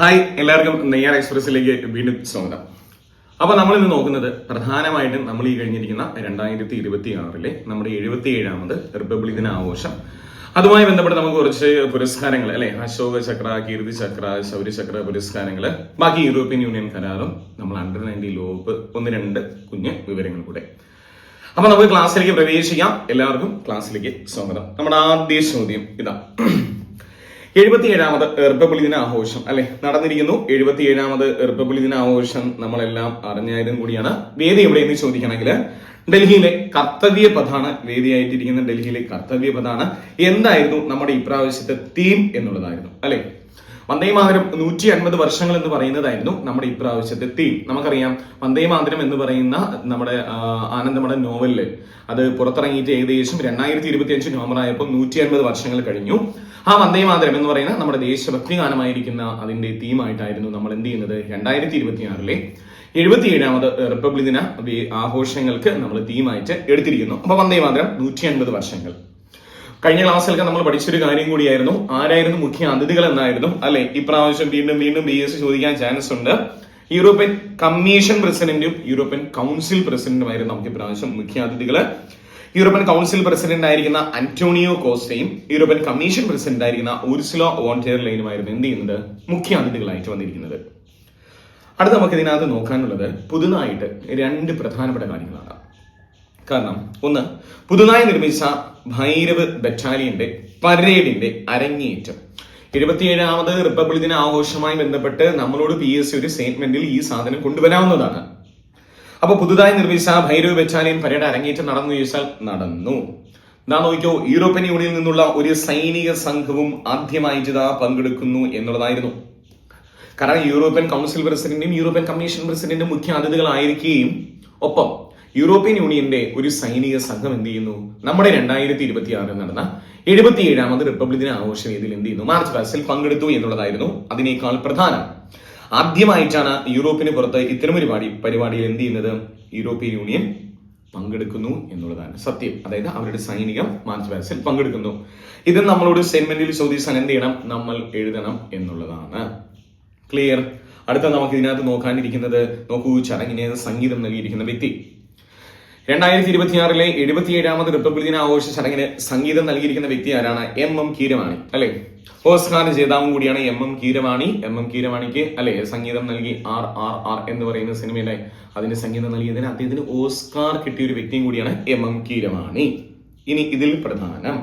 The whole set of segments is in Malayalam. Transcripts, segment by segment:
ഹായ് എല്ലാവർക്കും നെയ്യാർ എക്സ്പ്രസിലേക്ക് വീണ്ടും സ്വാഗതം. അപ്പൊ നമ്മൾ ഇന്ന് നോക്കുന്നത് പ്രധാനമായിട്ടും നമ്മൾ ഈ കഴിഞ്ഞിരിക്കുന്ന രണ്ടായിരത്തി ഇരുപത്തി ആറിലെ നമ്മുടെ എഴുപത്തി ഏഴാമത് റിപ്പബ്ലിക് ദിന ആഘോഷം അതുമായി ബന്ധപ്പെട്ട് നമുക്ക് കുറച്ച് പുരസ്കാരങ്ങൾ അല്ലെ? അശോക ചക്ര കീർത്തി ചക്ര ശൗര്യ പുരസ്കാരങ്ങൾ ബാക്കി യൂറോപ്യൻ യൂണിയൻ കരാറും നമ്മൾ അണ്ടർ നയന്റി ലോപ്പ് ഒന്ന് രണ്ട് കുഞ്ഞ് വിവരങ്ങൾ കൂടെ. അപ്പൊ നമുക്ക് ക്ലാസ്സിലേക്ക് പ്രവേശിക്കാം. എല്ലാവർക്കും ക്ലാസ്സിലേക്ക് സ്വാഗതം. നമ്മുടെ ആദ്യ ചോദ്യം ഇതാ. എഴുപത്തിയേഴാമത് റിപ്പബ്ലിക് ദിന ആഘോഷം അല്ലെ? നടന്നിരിക്കുന്നു. എഴുപത്തിയേഴാമത് റിപ്പബ്ലിക് ദിന ആഘോഷം നമ്മളെല്ലാം അറിഞ്ഞായതും കൂടിയാണ്. വേദി എവിടെയെന്ന് ചോദിക്കണമെങ്കിൽ ഡൽഹിയിലെ കർത്തവ്യ പഥാണ് വേദിയായിട്ടിരിക്കുന്ന ഡൽഹിയിലെ കർത്തവ്യ പഥാണ് എന്തായിരുന്നു നമ്മുടെ ഇപ്രാവശ്യത്തെ തീം എന്നുള്ളതായിരുന്നു അല്ലെ? വന്ദേ മാതരം നൂറ്റി അൻപത് വർഷങ്ങൾ എന്ന് പറയുന്നതായിരുന്നു നമ്മുടെ ഇപ്രാവശ്യത്തെ തീം. നമുക്കറിയാം വന്ദേ മാതരം എന്ന് പറയുന്ന നമ്മുടെ ആനന്ദമഠ നോവലിൽ അത് പുറത്തിറങ്ങിയിട്ട് ഏകദേശം രണ്ടായിരത്തി ഇരുപത്തി അഞ്ച് നവംബർ ആയപ്പോൾ നൂറ്റി അൻപത് വർഷങ്ങൾ കഴിഞ്ഞു. ആ വന്ദേ മാതരം എന്ന് പറയുന്ന നമ്മുടെ ദേശഭക്തി ഗാനമായിരിക്കുന്ന അതിന്റെ തീമായിട്ടായിരുന്നു നമ്മൾ എന്ത് ചെയ്യുന്നത്? രണ്ടായിരത്തി ഇരുപത്തിയാറിലെ എഴുപത്തിയേഴാമത് റിപ്പബ്ലിക് ദിന ആഘോഷങ്ങൾക്ക് നമ്മൾ തീമായിട്ട് എടുത്തിരിക്കുന്നു. അപ്പൊ വന്ദേ മാതരം നൂറ്റി അൻപത് വർഷങ്ങൾ. കഴിഞ്ഞ ക്ലാസ്സിലൊക്കെ നമ്മൾ പഠിച്ചൊരു കാര്യം കൂടിയായിരുന്നു. ആരായിരുന്നു മുഖ്യ അതിഥികൾ എന്നായിരുന്നു. അല്ലെ? ഇപ്രാവശ്യം വീണ്ടും വീണ്ടും ബി എസ് ചോദിക്കാൻ ചാൻസ് ഉണ്ട്. യൂറോപ്യൻ കമ്മീഷൻ പ്രസിഡന്റും യൂറോപ്യൻ കൗൺസിൽ പ്രസിഡന്റുമായിരുന്നു നമുക്ക് ഇപ്രാവശ്യം മുഖ്യ അതിഥികൾ. യൂറോപ്യൻ കൗൺസിൽ പ്രസിഡന്റ് ആയിരിക്കുന്ന അന്റോണിയോ കോസ്റ്റയും യൂറോപ്യൻ കമ്മീഷൻ പ്രസിഡന്റ് ആയിരിക്കുന്ന ഉർസുലോ വോണ്ടേർ ലൈനുമായിരുന്നു എന്ത് ചെയ്യുന്നത്? മുഖ്യ അതിഥികളായിട്ട് വന്നിരിക്കുന്നത്. അടുത്ത നമുക്ക് ഇതിനകത്ത് നോക്കാനുള്ളത് പുതുതായിട്ട് രണ്ട് പ്രധാനപ്പെട്ട കാര്യങ്ങളാണ്. കാരണം ഒന്ന് പുതുതായി നിർമ്മിച്ച ഭൈരവ് ബറ്റാലിയന്റെ പരേഡിന്റെ അരങ്ങേറ്റം. എഴുപത്തിയേഴാമത് റിപ്പബ്ലിക് ദിന ആഘോഷമായി ബന്ധപ്പെട്ട് നമ്മളോട് പി എസ് സി ഒരു സ്റ്റേറ്റ്മെന്റിൽ ഈ സാധനം കൊണ്ടുവരാവുന്നതാണ്. അപ്പൊ പുതുതായി നിർമ്മിച്ച ഭൈരവ് ബറ്റാലിയൻ പരേഡ് അരങ്ങേറ്റം നടന്നു ചോദിച്ചാൽ നടന്നു. നാ നോക്കിയോ യൂറോപ്യൻ യൂണിയനിൽ നിന്നുള്ള ഒരു സൈനിക സംഘവും ആദ്യമായിട്ട് ഇതാ പങ്കെടുക്കുന്നു എന്നുള്ളതായിരുന്നു. കാരണം യൂറോപ്യൻ കൗൺസിൽ പ്രസിഡന്റും യൂറോപ്യൻ കമ്മീഷൻ പ്രസിഡന്റും മുഖ്യ അതിഥികളായിരിക്കുകയും ഒപ്പം യൂറോപ്യൻ യൂണിയന്റെ ഒരു സൈനിക സംഘം എന്ത് ചെയ്യുന്നു? നമ്മുടെ രണ്ടായിരത്തി ഇരുപത്തി ആറിൽ നടന്ന എഴുപത്തിയേഴാമത് റിപ്പബ്ലിക് ദിന ആഘോഷ വേദിയിൽ എന്ത് ചെയ്യുന്നു? മാർച്ച് പാസിൽ പങ്കെടുത്തു എന്നുള്ളതായിരുന്നു അതിനേക്കാൾ പ്രധാനം. ആദ്യമായിട്ടാണ് യൂറോപ്പിന് പുറത്ത് പരിപാടി പരിപാടിയിൽ എന്ത് ചെയ്യുന്നത്? യൂറോപ്യൻ യൂണിയൻ പങ്കെടുക്കുന്നു എന്നുള്ളതാണ് സത്യം. അതായത് അവരുടെ സൈനിക മാർച്ച് പങ്കെടുക്കുന്നു. ഇത് നമ്മളോട് സ്റ്റേറ്റ്മെന്റിൽ ചോദിച്ചാൽ എന്ത് ചെയ്യണം? നമ്മൾ എഴുതണം എന്നുള്ളതാണ്. ക്ലിയർ അടുത്ത നമുക്ക് ഇതിനകത്ത് നോക്കാനിരിക്കുന്നത് നോക്കൂ ചടങ്ങിന് സംഗീതം നൽകിയിരിക്കുന്ന വ്യക്തി. രണ്ടായിരത്തി ഇരുപത്തിയാറിലെ എഴുപത്തിയേഴാമത് റിപ്പബ്ലിക് ദിന ആഘോഷ ചടങ്ങിന് സംഗീതം നൽകിയിരിക്കുന്ന വ്യക്തി ആരാണ്? എം എം കീരവാണി അല്ലെ? ഓസ്കാർ ജേതാവും കൂടിയാണ് M M Keeravani. M M കീരവാണിക്ക് അല്ലെ സംഗീതം നൽകി ആർ ആർ ആർ എന്ന് പറയുന്ന സിനിമയിലെ അതിന് സംഗീതം നൽകിയതിന് അദ്ദേഹത്തിന് ഓസ്കാർ കിട്ടിയ ഒരു വ്യക്തിയും കൂടിയാണ് എം എം കീരവാണി. ഇനി ഇതിൽ പ്രധാനം.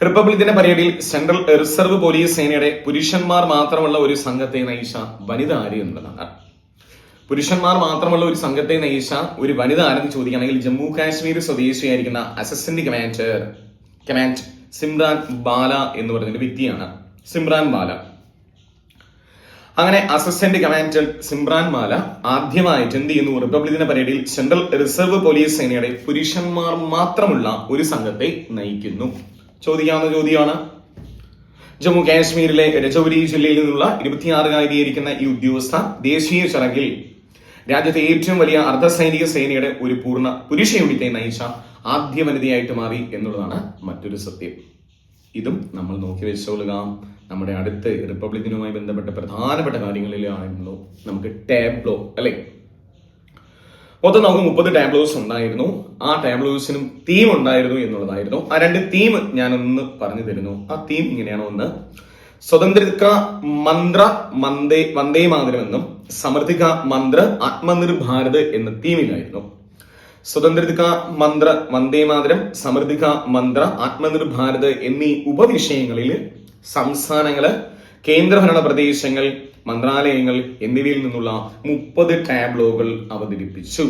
റിപ്പബ്ലിക് ദിന പരേഡിൽ സെൻട്രൽ റിസർവ് പോലീസ് സേനയുടെ പുരുഷന്മാർ മാത്രമുള്ള ഒരു സംഘത്തെ നയിച്ച വനിത ആര് എന്നുള്ളതാണ് പുരുഷന്മാർ മാത്രമുള്ള ഒരു സംഘത്തെ നയിച്ച ഒരു വനിത ആരെന്ന് ചോദിക്കുകയാണെങ്കിൽ Jammu Kashmir സ്വദേശിയായിരിക്കുന്ന assistant commander command Simran Bala എന്ന് പറയുന്ന ഒരു വ്യക്തിയാണ്. സിമ്രാൻ ബാല. അങ്ങനെ അസിസ്റ്റന്റ് കമാൻഡർ സിമ്രാൻ മാല ആദ്യമായിട്ട് എന്ത് ചെയ്യുന്നു? റിപ്പബ്ലിക് ദിന പരേഡിൽ സെൻട്രൽ റിസർവ് പോലീസ് സേനയുടെ പുരുഷന്മാർ മാത്രമുള്ള ഒരു സംഘത്തെ നയിക്കുന്നു. ചോദിക്കാവുന്ന ചോദ്യമാണ്. ജമ്മു കാശ്മീരിലെ രജൌരി ജില്ലയിൽ നിന്നുള്ള ഇരുപത്തിയാറുകാരിയായിരിക്കുന്ന ഈ ഉദ്യോഗസ്ഥ ദേശീയ ചടങ്ങിൽ രാജ്യത്തെ ഏറ്റവും വലിയ അർദ്ധസൈനിക സേനയുടെ ഒരു പൂർണ പുരുഷ യൂണിറ്റെ നയിച്ച ആദ്യ വനിതയായിട്ട് മാറി എന്നുള്ളതാണ് മറ്റൊരു സത്യം. ഇതും നമ്മൾ നോക്കി വെച്ചോളുക. നമ്മുടെ അടുത്ത് റിപ്പബ്ലിക്കിനുമായി ബന്ധപ്പെട്ട പ്രധാനപ്പെട്ട കാര്യങ്ങളിലായിരുന്നു നമുക്ക് ടാബ്ലോ അല്ലേ? മൊത്തം നമുക്ക് മുപ്പത് ടാബ്ലോസ് ഉണ്ടായിരുന്നു. ആ ടാബ്ലോസിനും തീം ഉണ്ടായിരുന്നു എന്നുള്ളതായിരുന്നു. ആ രണ്ട് തീം ഞാനൊന്ന് പറഞ്ഞു തരുന്നു. ആ തീം ഇങ്ങനെയാണോ ഒന്ന്. സ്വതന്ത്രിക മന്ത്ര മന്ദേ വന്ദേ മാതരം എന്നും സമൃദ്ധിക മന്ത്ര ആത്മനിർഭാരത് എന്ന തീമിലായിരുന്നു. സ്വതന്ത്രിക മന്ത്ര വന്ദേ മാതരം സമൃദ്ധിക മന്ത്ര ആത്മനിർഭാരത് എന്നീ ഉപവിഷയങ്ങളിൽ സംസ്ഥാനങ്ങൾ കേന്ദ്രഭരണ പ്രദേശങ്ങൾ മന്ത്രാലയങ്ങൾ എന്നിവയിൽ നിന്നുള്ള മുപ്പത് ടാബ്ലോകൾ അവതരിപ്പിച്ചു.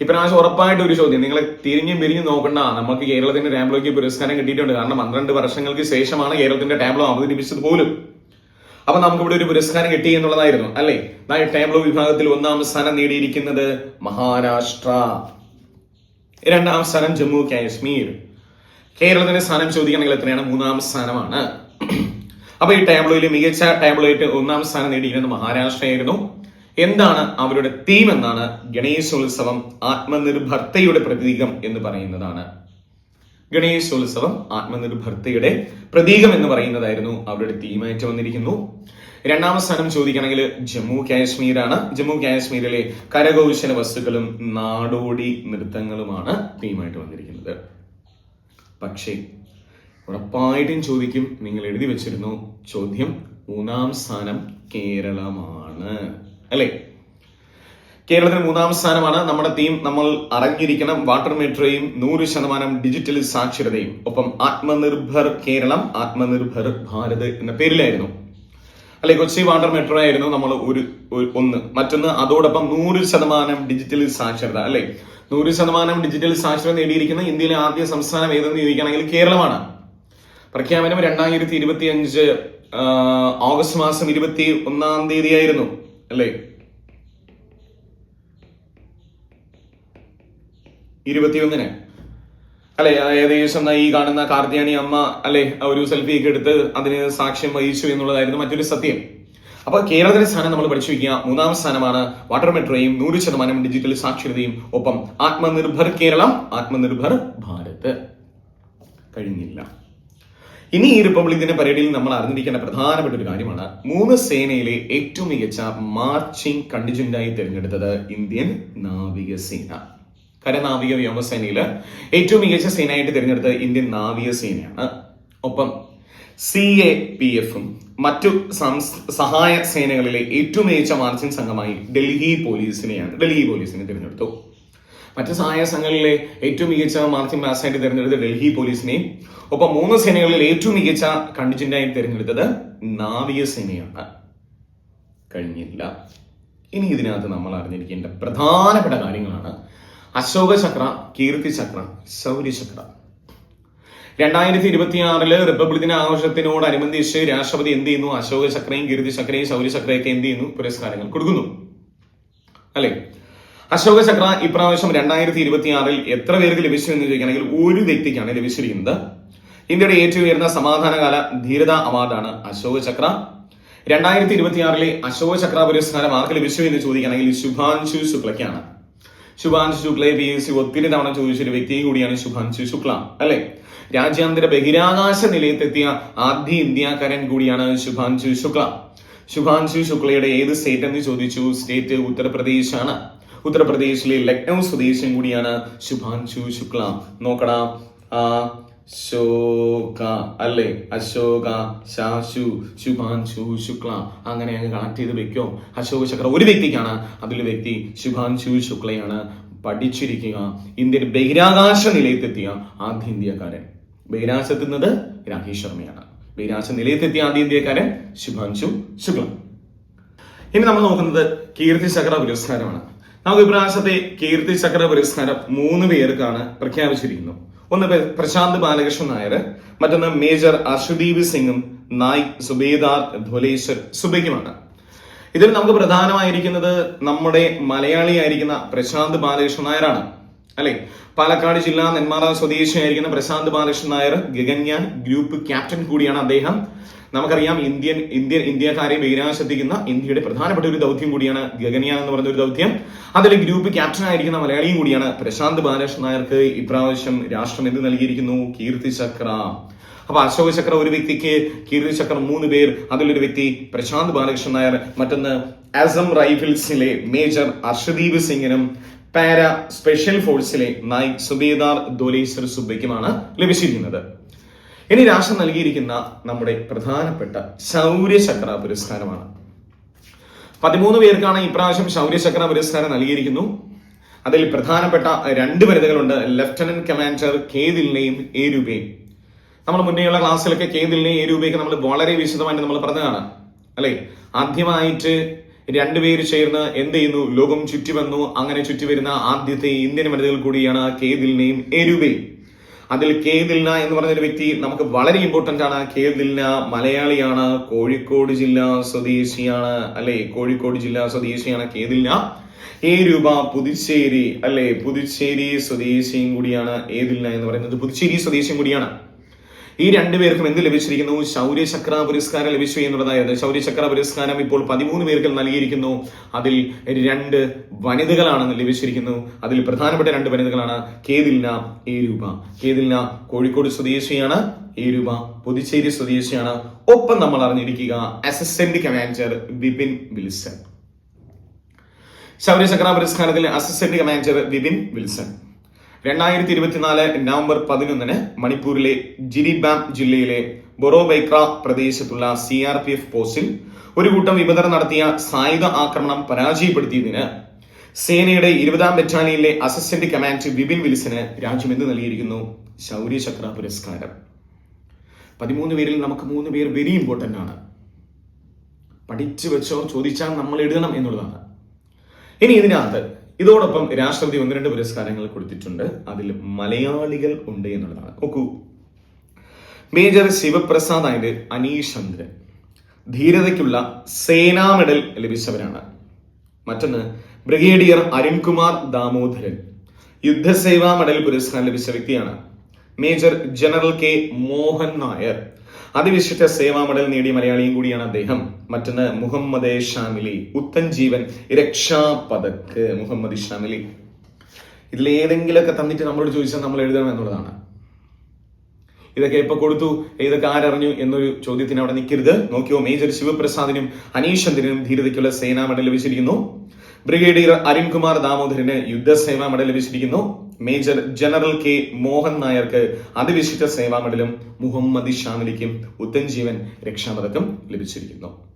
ഇപ്രാവശ്യം ഉറപ്പായിട്ട് ഒരു ചോദ്യം. നിങ്ങൾ തിരിഞ്ഞും പിരിഞ്ഞും നോക്കണ്ട. നമുക്ക് കേരളത്തിന്റെ ടാബ്ലോയ്ക്ക് പുരസ്കാരം കിട്ടിയിട്ടുണ്ട്. കാരണം പന്ത്രണ്ട് വർഷങ്ങൾക്ക് ശേഷമാണ് കേരളത്തിന്റെ ടാബ്ലോ അവതരിപ്പിച്ചത് പോലും. അപ്പൊ നമുക്ക് ഇവിടെ ഒരു പുരസ്കാരം കിട്ടി എന്നുള്ളതായിരുന്നു അല്ലെ? ടാബ്ലോ വിഭാഗത്തിൽ ഒന്നാം സ്ഥാനം നേടിയിരിക്കുന്നത് മഹാരാഷ്ട്ര. രണ്ടാം സ്ഥാനം ജമ്മു കാശ്മീർ. കേരളത്തിന്റെ സ്ഥാനം ചോദിക്കണമെങ്കിൽ എത്രയാണ്? മൂന്നാം സ്ഥാനമാണ്. അപ്പൊ ഈ ടാബ്ലോയിൽ മികച്ച ടാബ്ലോയിട്ട് ഒന്നാം സ്ഥാനം നേടിയിരുന്നത് മഹാരാഷ്ട്രയായിരുന്നു. എന്താണ് അവരുടെ തീം എന്നാണ് ഗണേശോത്സവം ആത്മനിർഭർത്തയുടെ പ്രതീകം എന്ന് പറയുന്നതാണ്. ഗണേശോത്സവം ആത്മനിർഭർത്തയുടെ പ്രതീകം എന്ന് പറയുന്നതായിരുന്നു അവരുടെ തീമായിട്ട് വന്നിരിക്കുന്നു. രണ്ടാം സ്ഥാനം ചോദിക്കുകയാണെങ്കിൽ ജമ്മു കാശ്മീരാണ്. ജമ്മു കാശ്മീരിലെ കരകൗശല വസ്തുക്കളും നാടോടി നൃത്തങ്ങളുമാണ് തീമായിട്ട് വന്നിരിക്കുന്നത്. പക്ഷേ ഉറപ്പായിട്ടും ചോദിക്കും നിങ്ങൾ എഴുതി വെച്ചിരുന്നു. ചോദ്യം മൂന്നാം സ്ഥാനം കേരളമാണ്. അല്ലേ? കേരളത്തിന് മൂന്നാം സ്ഥാനമാണ് നമ്മുടെ തീം നമ്മൾ അറിഞ്ഞിരിക്കണം വാട്ടർ മീറ്ററേയും നൂറ് ശതമാനം ഡിജിറ്റൽ സാക്ഷരതയും. ഒപ്പം ആത്മനിർഭർ കേരളം ആത്മനിർഭർ ഭാരത് എന്ന പേരിലായിരുന്നു. അല്ലെ കൊച്ചി വാട്ടർ മെട്രോ ആയിരുന്നു നമ്മൾ ഒരു ഒരു- ഒന്ന്. മറ്റൊന്ന് അതോടൊപ്പം നൂറ് ശതമാനം ഡിജിറ്റൽ സാക്ഷരത അല്ലെ? നൂറ് ശതമാനം ഡിജിറ്റൽ സാക്ഷരത നേടിയിരിക്കുന്ന ഇന്ത്യയിലെ ആദ്യ സംസ്ഥാനം ഏതെന്ന് ചോദിക്കുകയാണെങ്കിൽ കേരളമാണ്. പ്രഖ്യാപനം രണ്ടായിരത്തി ഇരുപത്തി അഞ്ച് ഓഗസ്റ്റ് മാസം ഇരുപത്തി ഒന്നാം തീയതിയായിരുന്നു. അല്ലേ? ഇരുപത്തിയൊന്നിന്. അല്ലെ ഏകദേശം ഈ കാണുന്ന കാർത്തിയാനി അമ്മ അല്ലെ ഒരു സെൽഫി ഒക്കെ എടുത്ത് അതിന് സാക്ഷ്യം വഹിച്ചു എന്നുള്ളതായിരുന്നു മറ്റൊരു സത്യം. അപ്പൊ കേരളത്തിന്റെ സ്ഥാനം നമ്മൾ പഠിച്ചു വയ്ക്കുക. മൂന്നാം സ്ഥാനമാണ് വാട്ടർ മെട്രോയും നൂറ് ശതമാനം ഡിജിറ്റൽ സാക്ഷരതയും. ഒപ്പം ആത്മനിർഭർ കേരളം ആത്മനിർഭർ ഭാരത്. കഴിഞ്ഞില്ല. ഇനി ഈ റിപ്പബ്ലിക് ദിന പരേഡിൽ നമ്മൾ അറിഞ്ഞിരിക്കേണ്ട പ്രധാനപ്പെട്ട ഒരു കാര്യമാണ്. മൂന്ന് സേനയിലെ ഏറ്റവും മികച്ച മാർച്ചിംഗ് കണ്ടിജന്റായി തിരഞ്ഞെടുത്തത് ഇന്ത്യൻ നാവികസേന. കരനാവിക വ്യോമസേനയിൽ ഏറ്റവും മികച്ച സേനയായിട്ട് തിരഞ്ഞെടുത്തത് ഇന്ത്യൻ നാവികസേനയാണ്. ഒപ്പം സി എ പി എഫും മറ്റു സഹായ സേനകളിലെ ഏറ്റവും മികച്ച മാർച്ചിംഗ് സംഘമായി ഡൽഹി പോലീസിനെയാണ് ഡൽഹി പോലീസിനെ തിരഞ്ഞെടുത്തു. മറ്റ് സഹായ സംഘങ്ങളിലെ ഏറ്റവും മികച്ച മാർച്ചിംഗ് മാസായിട്ട് തിരഞ്ഞെടുത്തത് ഡൽഹി പോലീസിനെയും ഒപ്പം മൂന്ന് സേനകളിൽ ഏറ്റവും മികച്ച കണ്ടിജന്റായി തിരഞ്ഞെടുത്തത് നാവികസേനയാണ് കഴിഞ്ഞില്ല. ഇനി ഇതിനകത്ത് നമ്മൾ അറിഞ്ഞിരിക്കേണ്ട പ്രധാനപ്പെട്ട കാര്യങ്ങളാണ്. അശോക ചക്ര കീർത്തി ചക്ര ശൗര്യ ചക്ര. രണ്ടായിരത്തി ഇരുപത്തിയാറിൽ റിപ്പബ്ലിക് ദിന ആഘോഷത്തിനോടനുബന്ധിച്ച് രാഷ്ട്രപതി എന്ത് ചെയ്യുന്നു? അശോക ചക്രയും കീർത്തി ചക്രയും ശൗര്യ ചക്രയൊക്കെ എന്ത് ചെയ്യുന്നു? പുരസ്കാരങ്ങൾ കൊടുക്കുന്നു. അല്ലെ? അശോക ചക്ര ഇപ്രാവശ്യം രണ്ടായിരത്തി ഇരുപത്തി ആറിൽ എത്ര പേർക്ക് ലഭിച്ചു എന്ന് ചോദിക്കുകയാണെങ്കിൽ ഒരു വ്യക്തിക്കാണ് ലഭിച്ചിരിക്കുന്നത്. ഇന്ത്യയുടെ ഏറ്റവും ഉയർന്ന സമാധാനകാല ധീരത അവാർഡാണ് അശോക ചക്ര. രണ്ടായിരത്തി ഇരുപത്തി ആറിലെ അശോക ചക്ര പുരസ്കാരം ആർക്ക് ലഭിച്ചു എന്ന് ചോദിക്കുകയാണെങ്കിൽ ശുഭാൻശു ശുക്ലയ്ക്കാണ്. ശുഭാൻശു ശുക്ലയെ പി എസ് സി ഒത്തിരി തവണ ചോദിച്ചൊരു വ്യക്തി കൂടിയാണ് ശുഭാൻശു ശുക്ല അല്ലെ? രാജ്യാന്തര ബഹിരാകാശ നിലയത്തെത്തിയ ആദ്യ ഇന്ത്യക്കാരൻ കൂടിയാണ് ശുഭാൻശു ശുക്ല. ശുഭാൻശു ശുക്ലയുടെ ഏത് സ്റ്റേറ്റ് എന്ന് ചോദിച്ചു? സ്റ്റേറ്റ് ഉത്തർപ്രദേശ് ആണ് ഉത്തർപ്രദേശിലെ ലക്നൗ സ്വദേശിയും കൂടിയാണ് ശുഭാൻശു ശുക്ല. നോക്കടാ. ശോക അല്ലേ? അശോക ശാശു ശുഭാൻശു ശുക്ല. അങ്ങനെ അങ്ങ് കണക്ട് ചെയ്ത് വെക്കോ. അശോക ചക്ര ഒരു വ്യക്തിക്കാണ്. അതിൽ വ്യക്തി ശുഭാൻശു ശുക്ലയാണ് പഠിച്ചിരിക്കുക. ഇന്ത്യൻ ബഹിരാകാശ നിലയത്തെത്തിയ ആദ്യ ഇന്ത്യക്കാരൻ. ബഹിരാകാശത്തുന്നത് രാഹേഷ് ശർമ്മയാണ്. ബഹിരാശ നിലയത്തെത്തിയ ആദ്യ ഇന്ത്യക്കാരൻ ശുഭാൻശു ശുക്ല. ഇനി നമ്മൾ നോക്കുന്നത് കീർത്തി ചക്ര പുരസ്കാരമാണ്. നമുക്ക് ഇപ്രാവശ്യത്തെ കീർത്തി ചക്ര പുരസ്കാരം മൂന്ന് പേർക്കാണ് പ്രഖ്യാപിച്ചിരിക്കുന്നത് ഒന്ന് പ്രശാന്ത് ബാലകൃഷ്ണൻ നായർ മറ്റൊന്ന് മേജർ അർഷദീപ് സിംഗും നായിക് സുബേദാർ ധുലേശ്വർ സുബയ്ക്കുമാണ്. ഇതിൽ നമുക്ക് പ്രധാനമായിരിക്കുന്നത് നമ്മുടെ മലയാളിയായിരിക്കുന്ന പ്രശാന്ത് ബാലകൃഷ്ണൻ നായരാണ്. അല്ലെ? പാലക്കാട് ജില്ലാ നെന്മാറ സ്വദേശിയായിരിക്കുന്ന പ്രശാന്ത് ബാലകൃഷ്ണൻ നായർ ഗഗൻയാൻ ഗ്രൂപ്പ് ക്യാപ്റ്റൻ കൂടിയാണ് അദ്ദേഹം. നമുക്കറിയാം ഇന്ത്യൻ ഇന്ത്യൻ ഇന്ത്യക്കാരെ ബഹിരാശെത്തിക്കുന്ന ഇന്ത്യയുടെ പ്രധാനപ്പെട്ട ഒരു ദൗത്യം കൂടിയാണ് ഗഗനിയ എന്ന് പറഞ്ഞ ഒരു ദൗത്യം. അതിൽ ഗ്രൂപ്പ് ക്യാപ്റ്റൻ ആയിരിക്കുന്ന മലയാളിയും കൂടിയാണ് പ്രശാന്ത് ബാലകൃഷ്ണൻ നായർക്ക് ഇപ്രാവശ്യം രാഷ്ട്രം എന്ത് നൽകിയിരിക്കുന്നു? കീർത്തി ചക്ര. അപ്പൊ അശോക ചക്ര ഒരു വ്യക്തിക്ക് കീർത്തി ചക്ര മൂന്ന് പേർ. അതിലൊരു വ്യക്തി പ്രശാന്ത് ബാലകൃഷ്ണൻ നായർ മറ്റൊന്ന് അസം റൈഫിൾസിലെ മേജർ അർഷദീപ് സിംഗിനും പാര സ്പെഷ്യൽ ഫോഴ്സിലെ നായിക് സുബേദാർ ദോലേശ്വർ സുബയ്ക്കുമാണ് ലഭിച്ചിരിക്കുന്നത്. ഇനി രാഷ്ട്രം നൽകിയിരിക്കുന്ന നമ്മുടെ പ്രധാനപ്പെട്ട ശൗര്യചക്ര പുരസ്കാരമാണ്. പതിമൂന്ന് പേർക്കാണ് ഇപ്രാവശ്യം ശൗര്യചക്ര പുരസ്കാരം നൽകിയിരിക്കുന്നു. അതിൽ പ്രധാനപ്പെട്ട രണ്ട് വനിതകളുണ്ട് ലഫ്റ്റനന്റ് കമാൻഡർ കെ ദിലിനെയും എ രൂപയും. നമ്മൾ മുന്നേയുള്ള ക്ലാസ്സിലൊക്കെ കെ ദിലിനെയും എ രൂപയൊക്കെ നമ്മൾ വളരെ വിശദമായിട്ട് നമ്മൾ പറഞ്ഞതാണ്. അല്ലെ? ആദ്യമായിട്ട് രണ്ടുപേര് ചേർന്ന് എന്ത് ചെയ്യുന്നു? ലോകം ചുറ്റി വന്നു അങ്ങനെ ചുറ്റി വരുന്ന ആദ്യത്തെ ഇന്ത്യൻ വനിതകൾ കൂടിയാണ് കെ ദിലിനെയും എ രൂപയും. അതിൽ കെ ദിൽന എന്ന് പറഞ്ഞൊരു വ്യക്തി നമുക്ക് വളരെ ഇമ്പോർട്ടന്റ് ആണ്. കെ ദിൽന മലയാളിയാണ് കോഴിക്കോട് ജില്ല സ്വദേശിയാണ് അല്ലെ? കോഴിക്കോട് ജില്ല സ്വദേശിയാണ് കെ ദിൽന. എ രൂപ പുതുച്ചേരി അല്ലെ? പുതുച്ചേരി സ്വദേശിയും കൂടിയാണ് ഏ ദിൽന എന്ന് പറയുന്നത്. പുതുച്ചേരി സ്വദേശിയും കൂടിയാണ്. ഈ രണ്ടുപേർക്കും എന്ത് ലഭിച്ചിരിക്കുന്നു? ശൗര്യചക്ര പുരസ്കാരം ലഭിച്ചു എന്നുള്ളതായിരുന്നു ശൗര്യചക്ര പുരസ്കാരം ഇപ്പോൾ പതിമൂന്ന് പേർക്ക് നൽകിയിരിക്കുന്നു. അതിൽ രണ്ട് വനിതകളാണ് ലഭിച്ചിരിക്കുന്നു. അതിൽ പ്രധാനപ്പെട്ട രണ്ട് വനിതകളാണ് കേതിൽന ഏരൂപ. കേതിൽന കോഴിക്കോട് സ്വദേശിയാണ് ഏരൂപ പുതുച്ചേരി സ്വദേശിയാണ്. ഒപ്പം നമ്മൾ അറിഞ്ഞിരിക്കുക assistant commander Vipin Wilson. Shaurya Chakra പുരസ്കാരത്തിലെ assistant commander Vipin Wilson. രണ്ടായിരത്തി ഇരുപത്തിനാല് നവംബർ പതിനൊന്നിന് മണിപ്പൂരിലെ ജിരിബാം ജില്ലയിലെ ബൊറോബൈക്ര പ്രദേശത്തുള്ള സി ആർ പി എഫ് പോസ്റ്റിൽ ഒരു കൂട്ടം വിമതർ നടത്തിയ സായുധ ആക്രമണം പരാജയപ്പെടുത്തിയതിന് സേനയുടെ ഇരുപതാം ബറ്റാലിയനിലെ അസിസ്റ്റന്റ് കമാൻഡർ വിപിൻ വിൽസന് രാജ്യം എന്ത് നൽകിയിരിക്കുന്നു? ശൗര്യചക്ര പുരസ്കാരം. പതിമൂന്ന് പേരിൽ നമുക്ക് മൂന്ന് പേർ വെരി ഇമ്പോർട്ടന്റ് ആണ് പഠിച്ചു വെച്ചോ ചോദിച്ചാൽ നമ്മൾ എഴുതണം എന്നുള്ളതാണ്. ഇനി ഇതിനകത്ത് ഇതോടൊപ്പം രാഷ്ട്രപതി ഒന്ന് രണ്ട് പുരസ്കാരങ്ങൾ കൊടുത്തിട്ടുണ്ട്. അതിൽ മലയാളികൾ ഉണ്ട് എന്നുള്ളതാണ്. നോക്കൂ. മേജർ ശിവപ്രസാദ് ആയത് അനീഷ് ചന്ദ്രൻ. ധീരതയ്ക്കുള്ള സേനാ മെഡൽ ലഭിച്ചവരാണ്. മറ്റൊന്ന് ബ്രിഗേഡിയർ അരുൺകുമാർ ദാമോദരൻ. യുദ്ധസേവാ മെഡൽ പുരസ്കാരം ലഭിച്ച വ്യക്തിയാണ് major general K Mohan Nair. Ati Vishisht Seva medal നേടിയ മലയാളിയും കൂടിയാണ് അദ്ദേഹം. മറ്റൊന്ന് മുഹമ്മദ് ഷാമിലി ഉത്തൻ ജീവൻ രക്ഷാ പതക് മുഹമ്മദ് ഷാമിലി. ഇതിലേതെങ്കിലുമൊക്കെ തന്നിട്ട് നമ്മളോട് ചോദിച്ചാൽ നമ്മൾ എഴുതണം എന്നുള്ളതാണ്. ഇതൊക്കെ എപ്പോ കൊടുത്തു ഇതൊക്കെ ആരറിഞ്ഞു എന്നൊരു ചോദ്യത്തിന് അവിടെ നിൽക്കരുത്. നോക്കിയോ മേജർ ശിവപ്രസാദിനും അനീഷ് ചന്ദ്രനും ധീരതയ്ക്കുള്ള സേനാ മെഡൽ ലഭിച്ചിരിക്കുന്നു. ബ്രിഗേഡിയർ അരുൺകുമാർ ദാമോദരന് യുദ്ധസേവാ മെഡൽ ലഭിച്ചിരിക്കുന്നു. മേജർ ജനറൽ കെ മോഹൻ നായർക്ക് അതിവിശിഷ്ട സേവാ മെഡലും മുഹമ്മദ് ഷാമിലിക്കും ഉത്തൻജീവൻ രക്ഷാപതക്കം ലഭിച്ചിരിക്കുന്നു.